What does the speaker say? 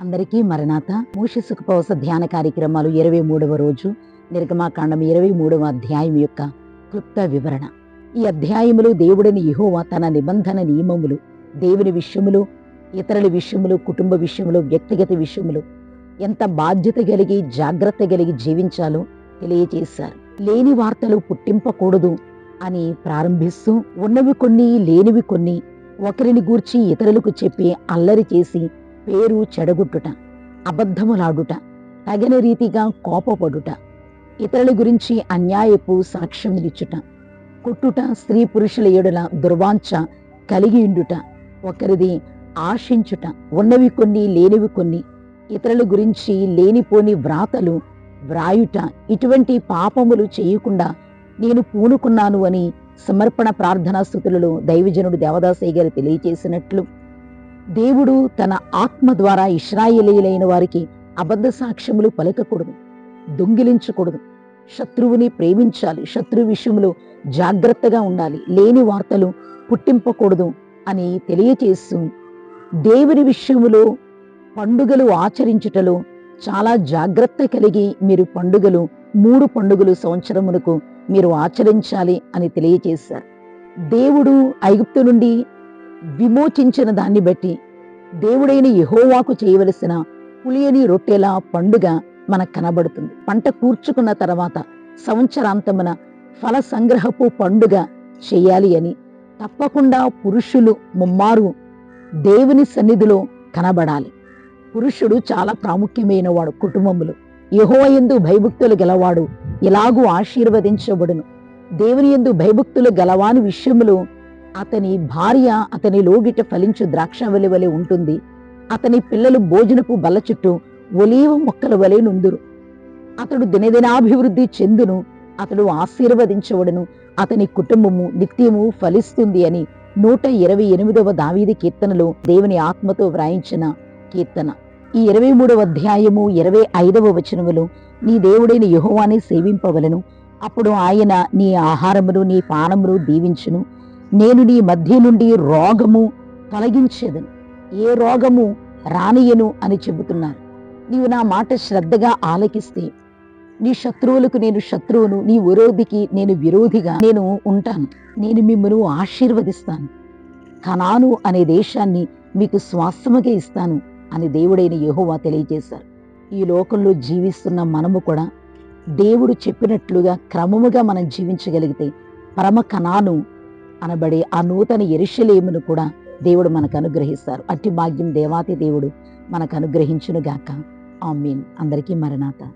అందరికీ మరణాత. మూషసుఖపవస ధ్యాన కార్యక్రమాలు ఇరవై మూడవ రోజు నిర్గమాకాండం ఇరవై మూడవ అధ్యాయం యొక్క క్లుప్త వివరణ. ఈ అధ్యాయములు దేవుడిని యహోవా తన నిబంధన నియమములు దేవుని విషయములు ఇతరుల విషయములు కుటుంబ విషయములు వ్యక్తిగత విషయములు ఎంత బాధ్యత కలిగి జాగ్రత్త కలిగి జీవించాలో తెలియజేశారు. లేని వార్తలు పుట్టింపకూడదు అని ప్రారంభిస్తూ ఉన్నవి కొన్ని లేనివి కొన్ని ఒకరిని గూర్చి ఇతరులకు చెప్పి అల్లరి చేసి పేరు చెడగొట్టుట అబద్ధములాడుట తగిన రీతిగా కోపపడుట ఇతరుల గురించి అన్యాయపు సాక్ష్యములిచ్చుట కొట్టుట స్త్రీ పురుషుల ఏడుల దుర్వాంఛ కలిగియుండుట ఒకరిది ఆశించుట ఉన్నవి కొన్ని లేనివి కొన్ని ఇతరుల గురించి లేనిపోని వ్రాతలు వ్రాయుట ఇటువంటి పాపములు చేయకుండా నేను పూనుకున్నాను అని సమర్పణ ప్రార్థనా స్థుతులలో దైవజనుడు దేవదాసయ్య గారు తెలియచేసినట్లు దేవుడు తన ఆత్మ ద్వారా ఇస్రాయేలీలైన వారికి అబద్ధ సాక్ష్యములు పలకకూడదు దొంగిలించకూడదు. శత్రువుని ప్రేమించాలి శత్రు విషయంలో జాగ్రత్తగా ఉండాలి లేని వార్తలు పుట్టింపకూడదు అని తెలియచేస్తూ దేవుని విషయములో పండుగలు ఆచరించుటలో చాలా జాగ్రత్త కలిగి మీరు పండుగలు మూడు పండుగలు సంవత్సరములకు మీరు ఆచరించాలి అని తెలియచేశారు. దేవుడు ఐగుప్తు నుండి విమోచించిన దాన్ని బట్టి దేవుడైన యహోవాకు చేయవలసిన పులియని రొట్టెల పండుగ మనకు కనబడుతుంది. పంట కూర్చుకున్న తర్వాత సంవత్సరాంతమున ఫల సంగ్రహపు పండుగ చేయాలి అని తప్పకుండా పురుషులు ముమ్మారు దేవుని సన్నిధిలో కనబడాలి. పురుషుడు చాలా ప్రాముఖ్యమైన వాడు కుటుంబములు యహోయందు భయభక్తులు గలవాడు ఇలాగూ ఆశీర్వదించబడును. దేవుని ఎందు భయభక్తులు గలవాని విషయంలో అతని భార్య అతని లోగిట ఫలించు ద్రాక్షవలి వలె ఉంటుంది. అతని పిల్లలు భోజనపు బల్ల చుట్టూ ఒలీవ మొక్కల వలె నుందురు. అతడు దినదినాభివృద్ధి చెందును. అతడు ఆశీర్వదించబడును. అతని కుటుంబము నిత్యము ఫలిస్తుంది అని నూట ఇరవై ఎనిమిదవ దావీది కీర్తనలో దేవుని ఆత్మతో వ్రాయించిన కీర్తన. ఈ ఇరవై మూడవ అధ్యాయము ఇరవై ఐదవ వచనములు నీ దేవుడైన యెహోవాని సేవింపవలను. అప్పుడు ఆయన నీ ఆహారమును నీ పానమును దీవించును. నేను నీ మధ్య నుండి రోగము తొలగించేదను. ఏ రోగము రానియను అని చెబుతున్నారు. నీవు నా మాట శ్రద్ధగా ఆలకిస్తే నీ శత్రువులకు నేను శత్రువును నీ విరోధికి నేను విరోధిగా నేను ఉంటాను. నేను మిమ్మల్ని ఆశీర్వదిస్తాను. కనాను అనే దేశాన్ని మీకు స్వాస్థముగా ఇస్తాను అని దేవుడైన యహోవా తెలియజేశారు. ఈ లోకంలో జీవిస్తున్న మనము కూడా దేవుడు చెప్పినట్లుగా క్రమముగా మనం జీవించగలిగితే పరమ కణాను అనబడే ఆ నూతన ఎరుషలేమును కూడా దేవుడు మనకు అనుగ్రహిస్తారు. అట్టి భాగ్యం దేవాతి దేవుడు మనకు అనుగ్రహించునుగాక. మీన్ అందరికీ మరణాత.